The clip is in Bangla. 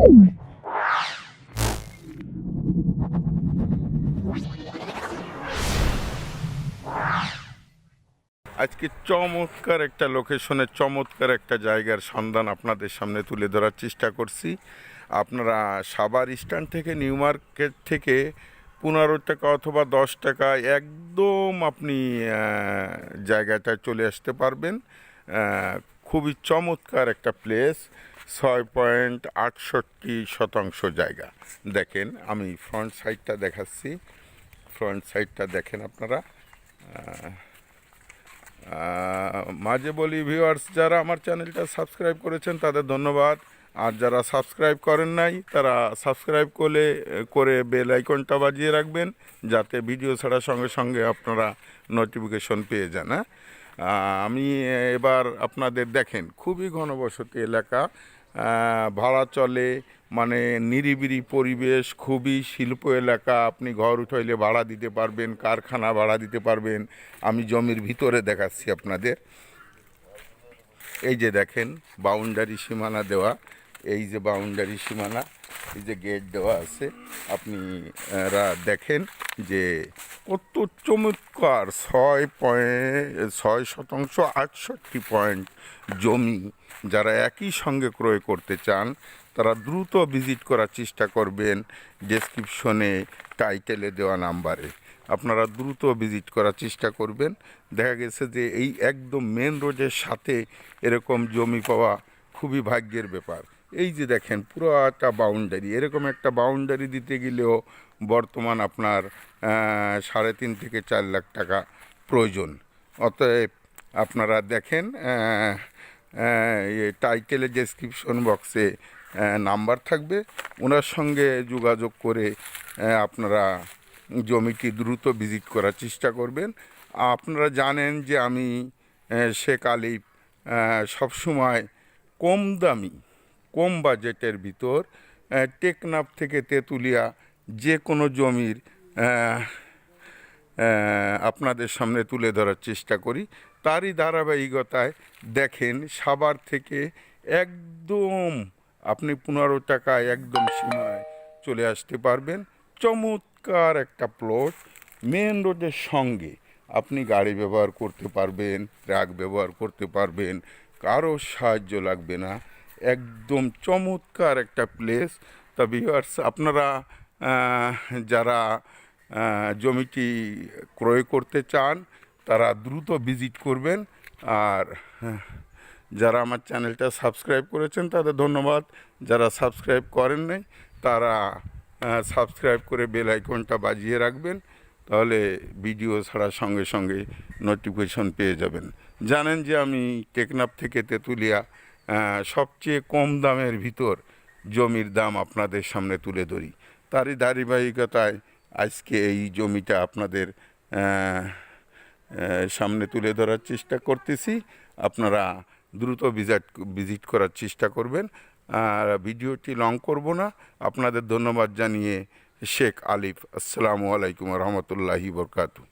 আজকে চমৎকার একটা লোকেশনে চমৎকার একটা জায়গার সন্ধান আপনাদের সামনে তুলে ধরার চেষ্টা করছি। আপনারা সাবার স্ট্যান্ড থেকে, নিউ মার্কেট থেকে পনেরো টাকা অথবা দশ টাকা একদম আপনি জায়গাটায় চলে আসতে পারবেন। খুবই চমৎকার একটা প্লেস ছয় পয়েন্ট আটষট্টি শতাংশ জায়গা। দেখেন, আমি ফ্রন্ট সাইডটা দেখাচ্ছি। ফ্রন্ট সাইডটা দেখেন আপনারা। মাঝে বলি ভিউয়ার্স যারা আমার চ্যানেলটা সাবস্ক্রাইব করেছেন, তাদের ধন্যবাদ। আর যারা সাবস্ক্রাইব করেন নাই, তারা সাবস্ক্রাইব করে করে বেল আইকনটা বাজিয়ে রাখবেন, যাতে ভিডিও ছাড়ার সঙ্গে সঙ্গে আপনারা নোটিফিকেশন পেয়ে যান হ্যাঁ? আমি এবার আপনাদের দেখেন, খুবই ঘনবসতি এলাকা। ভাড়া চলে মানে নিরিবিরি পরিবেশ, খুবই শিল্প এলাকা। আপনি ঘর উঠাইলে ভাড়া দিতে পারবেন, কারখানা ভাড়া দিতে পারবেন। আমি জমির ভিতরে দেখাচ্ছি আপনাদের। এই যে দেখেন বাউন্ডারি সীমানা দেওয়া। এই যে বাউন্ডারি সীমানা এই যে গেট দেওয়া আছে, আপনি দেখেন যে কত চমৎকার ছয় পয়েন্ট, ছয় শতাংশ আটষট্টি পয়েন্ট জমি যারা একই সঙ্গে ক্রয় করতে চান, তারা দ্রুত ভিজিট করার চেষ্টা করবেন ডেসক্রিপশনে টাইটেলে দেওয়া নাম্বারে আপনারা দ্রুত ভিজিট করার চেষ্টা করবেন। দেখা গেছে যে এই একদম মেন রোডের সাথে এরকম জমি পাওয়া খুবই ভাগ্যের ব্যাপার। এই যে দেখেন পুরো একটা বাউন্ডারি এরকম একটা বাউন্ডারি দিতে গেলেও বর্তমান আপনার সাড়ে তিন থেকে চার লাখ টাকা প্রয়োজন। অতএব আপনারা দেখেন টাইটেলের ডেসক্রিপশন বক্সে নাম্বার থাকবে। ওনার সঙ্গে যোগাযোগ করে আপনারা জমিটি দ্রুত ভিজিট করার চেষ্টা করবেন। আপনারা জানেন যে আমি শেখ আলিফ সবসময় কম দামি কম বাজেটের ভিতর টেকনাফ থেকে তেঁতুলিয়া যে কোনো জমির আপনাদের সামনে তুলে ধরার চেষ্টা করি। তারই ধারাবাহিকতায় দেখেন সাবার থেকে একদম আপনি পনেরো টাকায় একদম সীমায় চলে আসতে পারবেন। চমৎকার একটা প্লট মেন রোডের সঙ্গে আপনি গাড়ি ব্যবহার করতে পারবেন ট্রাক ব্যবহার করতে পারবেন, কারও সাহায্য লাগবে না। একদম চমৎকার একটা প্লেস তা ভিউয়ার্স আপনারা যারা জমিটি ক্রয় করতে চান, তারা দ্রুত ভিজিট করবেন। আর যারা আমার চ্যানেলটা সাবস্ক্রাইব করেছেন, তাদের ধন্যবাদ। যারা সাবস্ক্রাইব করেন নাই, তারা সাবস্ক্রাইব করে বেল আইকনটা বাজিয়ে রাখবেন। তাহলে ভিডিও ছাড়ার সঙ্গে সঙ্গে নোটিফিকেশন পেয়ে যাবেন। জানেন যে আমি টেকনাফ থেকে তেঁতুলিয়া সবচেয়ে কম দামের ভিতর জমির দাম আপনাদের সামনে তুলে ধরি। তারই ধারাবাহিকতায় আজকে এই জমিটা আপনাদের সামনে তুলে ধরার চেষ্টা করতেছি। আপনারা দ্রুত ভিজিট ভিজিট করার চেষ্টা করবেন। আর ভিডিওটি লং করব না। আপনাদের ধন্যবাদ জানিয়ে শেখ আলিফ, আসসালামু আলাইকুম রহমতুল্লাহি বরকাতু